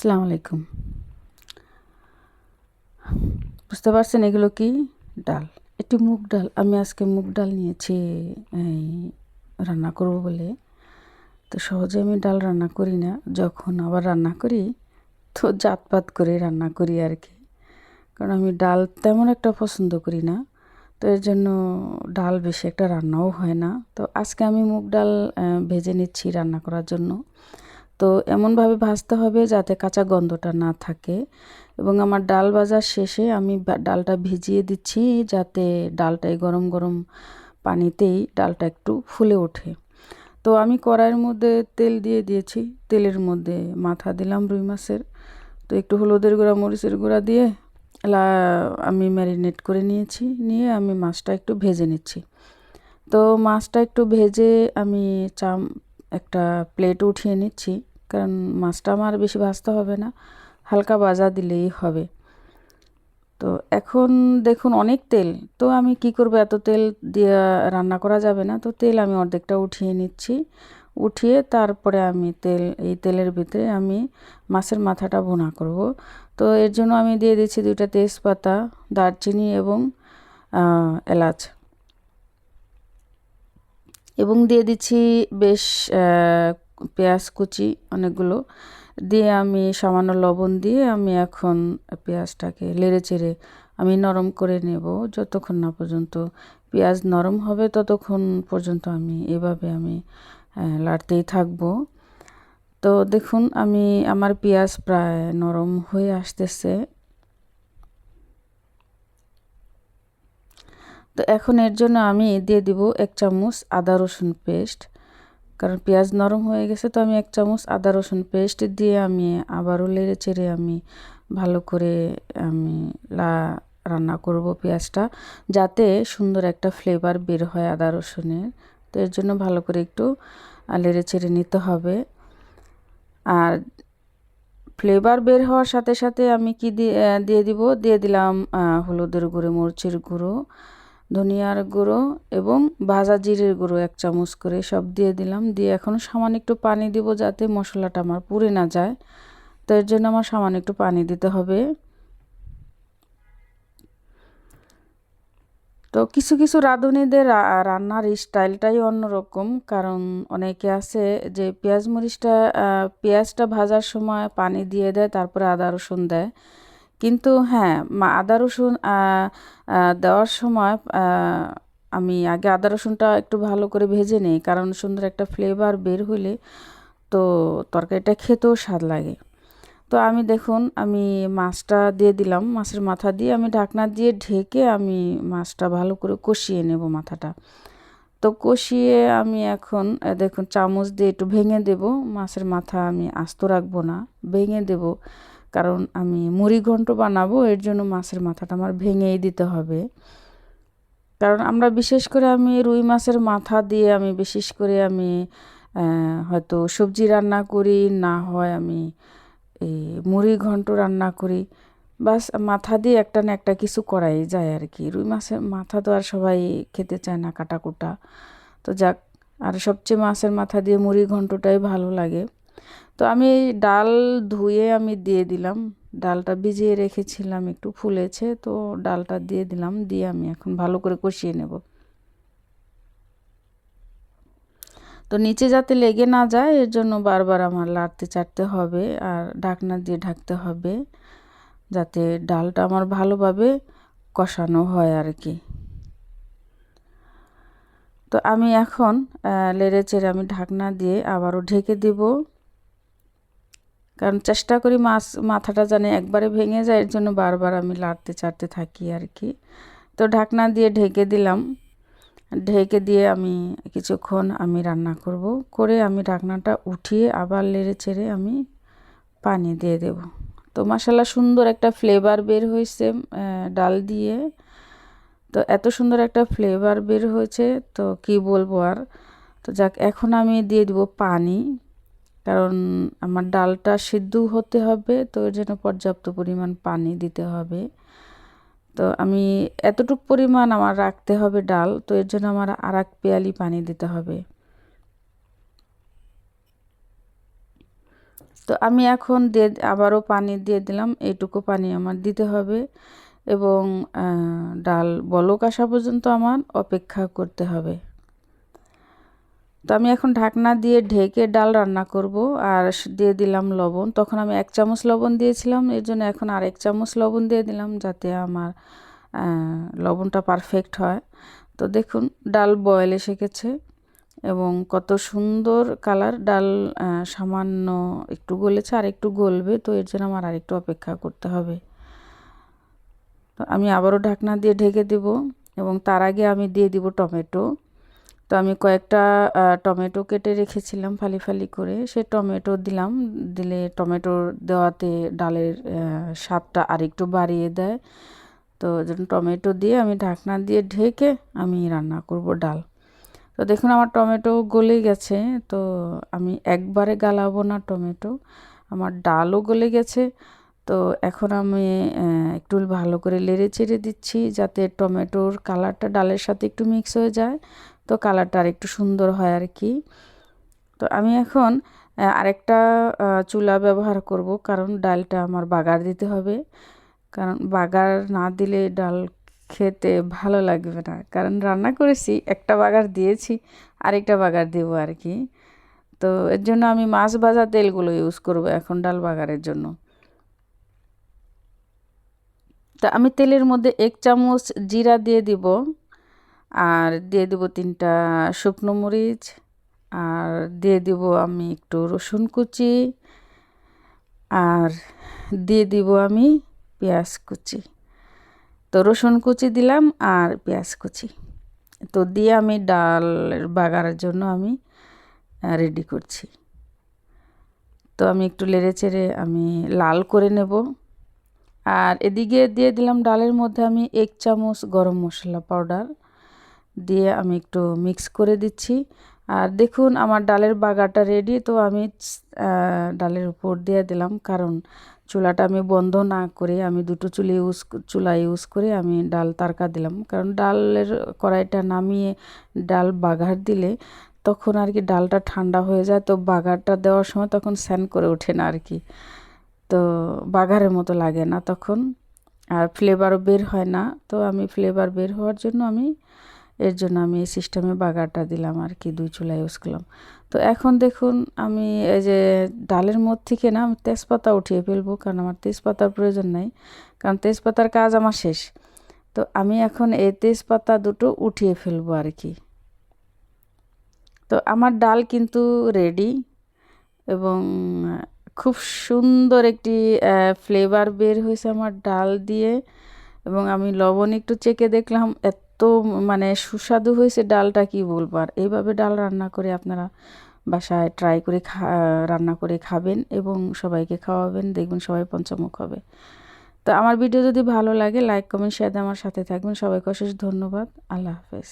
আসসালামু আলাইকুম। বুঝতে পারছেন এগুলো কি? ডাল। এটি মুগ ডাল। আমি আজকে মুগ ডাল নিয়েছি, এই, রান্না করব বলে। তো সহজে আমি ডাল রান্না করি না। যখন আবার রান্না করি, তো জাতপাত করে রান্না করি আর কি। কারণ আমি ডাল তেমন একটা পছন্দ করি না। তো এর জন্য ডাল বেশি একটা রান্নাও হয় না। তো আজকে আমি মুগ ডাল ভেজে নিচ্ছি রান্না করার জন্য। তো এমনভাবে ভাজতে হবে যাতে কাঁচা গন্ধটা না থাকে। এবং আমার ডাল ভাজার শেষে আমি ডালটা ভিজিয়ে দিচ্ছি যাতে ডালটাই গরম গরম পানিতেই ডালটা একটু ফুলে ওঠে। তো আমি কড়াইয়ের মধ্যে তেল দিয়ে দিয়েছি। তেলের মধ্যে মাথা দিলাম রুই মাছের। তো একটু হলুদের গুঁড়া, মরিচের গুঁড়া দিয়ে আমি ম্যারিনেট করে নিয়েছি। নিয়ে আমি মাছটা একটু ভেজে নিচ্ছি। তো মাছটা একটু ভেজে আমি চাম, একটা প্লেট উঠিয়ে নিচ্ছি। কারণ মাছটা আমার বেশি ভাজতে হবে না, হালকা ভাজা দিলেই হবে। তো এখন দেখুন অনেক তেল, তো আমি কি করব, এত তেল দিয়ে রান্না করা যাবে না, তো তেল আমি অর্ধেকটা উঠিয়ে নিচ্ছি। উঠিয়ে তারপরে আমি তেল, এই তেলের ভিতরে আমি মাছের মাথাটা ভুনা করব। তো এর জন্য আমি দিয়ে দিচ্ছি দুইটা তেজপাতা, দারচিনি এবং এলাচ। এবং দিয়ে দিচ্ছি বেশ পেঁয়াজ কুচি অনেকগুলো দিয়ে আমি সামান্য লবণ দিয়ে আমি এখন পেঁয়াজটাকে লেড়ে চেড়ে আমি নরম করে নেব যতক্ষণ না পর্যন্ত পেঁয়াজ নরম হবে ততক্ষণ পর্যন্ত আমি এভাবে আমি লাড়তেই থাকব। তো দেখুন আমি আমার পেঁয়াজ প্রায় নরম হয়ে আসতেছে। তো এখন এর জন্য আমি দিয়ে দিব এক চামচ আদা রসুন পেস্ট। কারণ পেঁয়াজ নরম হয়ে গেছে তো আমি এক চামচ আদা রসুন পেস্ট দিয়ে আমি আবারও লেড়ে চেড়ে আমি ভালো করে আমি লা রান্না করব পেঁয়াজটা, যাতে সুন্দর একটা ফ্লেভার বের হয় আদা রসুনের। তো এর জন্য ভালো করে একটু লেড়ে চেড়ে নিতে হবে। আর ফ্লেভার বের হওয়ার সাথে সাথে আমি কি দিয়ে দিয়ে দিব? দিয়ে দিলাম হলুদের গুঁড়ো, মরিচের গুঁড়ো। ধনিয়ার গুঁড়ো এবং ভাজা জিরের গুঁড়ো এক চামচ করে সব দিয়ে দিলাম। দিয়ে এখন সামান্য একটু পানি দিব যাতে মশলাটা আমার পুড়ে না যায়। তো এর জন্য আমার সামান্য একটু পানি দিতে হবে। তো কিছু কিছু রাঁধুনিদের রান্নার স্টাইলটাই অন্যরকম। কারণ অনেকে আছে যে পেঁয়াজ মরিচটা পেঁয়াজটা ভাজার সময় পানি দিয়ে দেয়, তারপরে আদা রসুন দেয়। কিন্তু হ্যাঁ আদা রসুন দেওয়ার সময় আমি আগে আদা রসুনটা একটু ভালো করে ভেজে নিই, কারণ সুন্দর একটা ফ্লেভার বের হলে তো তরকারিটা খেতেও স্বাদ লাগে। তো আমি দেখুন, আমি মাছটা দিয়ে দিলাম, মাছের মাথা দিয়ে আমি ঢাকনা দিয়ে ঢেকে আমি মাছটা ভালো করে কষিয়ে নেব মাথাটা। তো কষিয়ে আমি এখন দেখুন, চামচ দিয়ে একটু ভেঙে দেব, মাছের মাথা আমি আস্ত রাখব না, ভেঙে দেব। কারণ আমি মুড়ি ঘন্ট বানাবো, এর জন্য মাছের মাথাটা আমার ভেঙেই দিতে হবে। কারণ আমরা বিশেষ করে আমি রুই মাছের মাথা দিয়ে আমি বিশেষ করে আমি হয়তো সবজি রান্না করি, না হয় আমি এই মুড়ি ঘন্ট রান্না করি। বাস মাথা দিয়ে একটা না একটা কিছু করাই যায় আর কি। রুই মাছের মাথা তো আর সবাই খেতে চায় না কাটাকুটা। তো যাক, আর সবচেয়ে মাছের মাথা দিয়ে মুড়ি ঘন্টটাই ভালো লাগে। তো আমি ডাল ধুয়ে আমি দিয়ে দিলাম। ডালটা ভিজিয়ে রেখেছিলাম, একটু ফুলেছে, তো ডালটা দিয়ে দিলাম, দিয়ে আমি এখন ভালো করে কষিয়ে নেব। তো নিচে যাতে লেগে না যায়, এর জন্য বারবার আমার লাড়তে চাটতে হবে আর ঢাকনা দিয়ে ঢাকতে হবে, যাতে ডালটা আমার ভালোভাবে কষানো হয় আর কি। তো আমি এখন লেড়ে চেড়ে আমি ঢাকনা দিয়ে আবারও ঢেকে দিব। কারণ চেষ্টা করি মাছ, মাথাটা জানে একবারে ভেঙে যায়, এর জন্য বারবার আমি লাড়তে চাড়তে থাকি আর কি। তো ঢাকনা দিয়ে ঢেকে দিলাম। ঢেকে দিয়ে আমি কিছুক্ষণ আমি রান্না করব। করে আমি ঢাকনাটা উঠিয়ে আবার লেড়ে চেড়ে আমি পানি দিয়ে দেব। তো মশালা সুন্দর একটা ফ্লেভার বের হয়েছে ডাল দিয়ে। তো এত সুন্দর একটা ফ্লেভার বের হয়েছে, তো কি বলব আর? তো যাক, এখন আমি দিয়ে দিব পানি। কারণ আমার ডালটা সিদ্ধ হতে হবে, তো এর জন্য পর্যাপ্ত পরিমাণ পানি দিতে হবে। তো আমি এতটুক পরিমাণ আমার রাখতে হবে ডাল, তো এর জন্য আমার আর এক পেয়ালি পানি দিতে হবে। তো আমি এখন দিয়ে আবারও পানি দিয়ে দিলাম, এইটুকু পানি আমার দিতে হবে এবং ডাল বলক আসা পর্যন্ত আমার অপেক্ষা করতে হবে। তো আমি এখন ঢাকনা দিয়ে ঢেকে ডাল রান্না করব আর দিয়ে দিলাম লবণ। তখন আমি এক চামচ লবণ দিয়েছিলাম, এর জন্য এখন আর এক চামচ লবণ দিয়ে দিলাম যাতে আমার লবণটা পারফেক্ট হয়। তো দেখুন, ডাল বয়েল এসে গেছে এবং কত সুন্দর কালার ডাল সামান্য একটু গলেছে, আর একটু গলবে, তো এর জন্য আমার আর একটু অপেক্ষা করতে হবে। তো আমি আবারও ঢাকনা দিয়ে ঢেকে দেব এবং তার আগে আমি দিয়ে দিব টমেটো। তো আমি কয়েকটা টমেটো কেটে রেখেছিলাম ফালি ফালি করে। সে টমেটো দিলাম, দিলে টমেটো দেওয়াতে ডালের স্বাদটা আরেকটু বাড়িয়ে দেয়। তো টমেটো দিয়ে আমি ঢাকনা দিয়ে ঢেকে আমি রান্না করব ডাল। তো দেখুন আমার টমেটো গলে গেছে, তো আমি একবারে গালাবো না টমেটো। আমার ডালও গলে গেছে, তো এখন আমি একটু ভালো করে লেড়ে চেড়ে দিচ্ছি যাতে টমেটোর কালারটা ডালের সাথে একটু মিক্স হয়ে যায়। তো কালারটা আর একটু সুন্দর হয় আর কি তো আমি এখন আরেকটা চুলা ব্যবহার করব কারণ ডালটা আমার বাগার দিতে হবে। কারণ বাগার না দিলে ডাল খেতে ভালো লাগবে না। কারণ রান্না করেছি, একটা বাগার দিয়েছি, আরেকটা বাগার দেবো আর কি তো এর জন্য আমি মাছ ভাজা তেলগুলো ইউজ করব এখন ডাল বাগারের জন্য। তা আমি তেলের মধ্যে এক চামচ জিরা দিয়ে দিব। আর দিয়ে দেবো তিনটা শুকনো মরিচ, আর দিয়ে দিব আমি একটু রসুন কুচি, আর দিয়ে দিব আমি পেঁয়াজ কুচি। তো রসুন কুচি দিলাম আর পেঁয়াজ কুচি। তো দিয়ে আমি ডাল বাগারের জন্য আমি রেডি করছি। তো আমি একটু লেড়ে চেড়ে আমি লাল করে নেব। আর এদিকে দিয়ে দিলাম ডালের মধ্যে আমি এক চামচ গরম মশলা পাউডার। দিয়ে আমি একটু মিক্স করে দিচ্ছি। আর দেখুন, আমার ডালের বাগারটা রেডি তো আমি ডালের উপর দিয়ে দিলাম। কারণ চুলাটা আমি বন্ধ না করে আমি দুটো চুলি ইউজ চুলা ইউজ করে আমি ডাল তারকা দিলাম। কারণ ডালের কড়াইটা নামিয়ে ডাল বাঘার দিলে তখন আর কি ডালটা ঠান্ডা হয়ে যায়। তো বাগারটা দেওয়ার সময় তখন স্যান করে ওঠে না আর কি। তো বাগারের মতো লাগে না তখন। আর ফ্লেভারও বের হয় না। তো আমি ফ্লেভার বের হওয়ার জন্য আমি এর জন্য আমি এই সিস্টেমে বাগারটা দিলাম আর কি, দুই চুলা ইউজ করলাম। তো এখন দেখুন, আমি এই যে ডালের মধ্যে থেকে না আমি তেজপাতা উঠিয়ে ফেলব, কারণ আমার তেজপাতার প্রয়োজন নাই, কারণ তেজপাতার কাজ আমার শেষ। তো আমি এখন এই তেজপাতা দুটো উঠিয়ে ফেলব আর কি। তো আমার ডাল কিন্তু রেডি এবং খুব সুন্দর একটি ফ্লেভার বের হয়েছে আমার ডাল দিয়ে এবং আমি লবণ একটু চেকে দেখলাম এত মানে সুস্বাদু হয়েছে ডালটা কি বলব? আর এইভাবে ডাল রান্না করে আপনারা বাসায় ট্রাই করে খা রান্না করে খাবেন এবং সবাইকে খাওয়াবেন। দেখবেন সবাই পঞ্চমুখ হবে। তো আমার ভিডিও যদি ভালো লাগে লাইক কমেন্ট শেয়ার আমার সাথে থাকবেন। সবাইকে অশেষ ধন্যবাদ। আল্লাহ হাফেজ।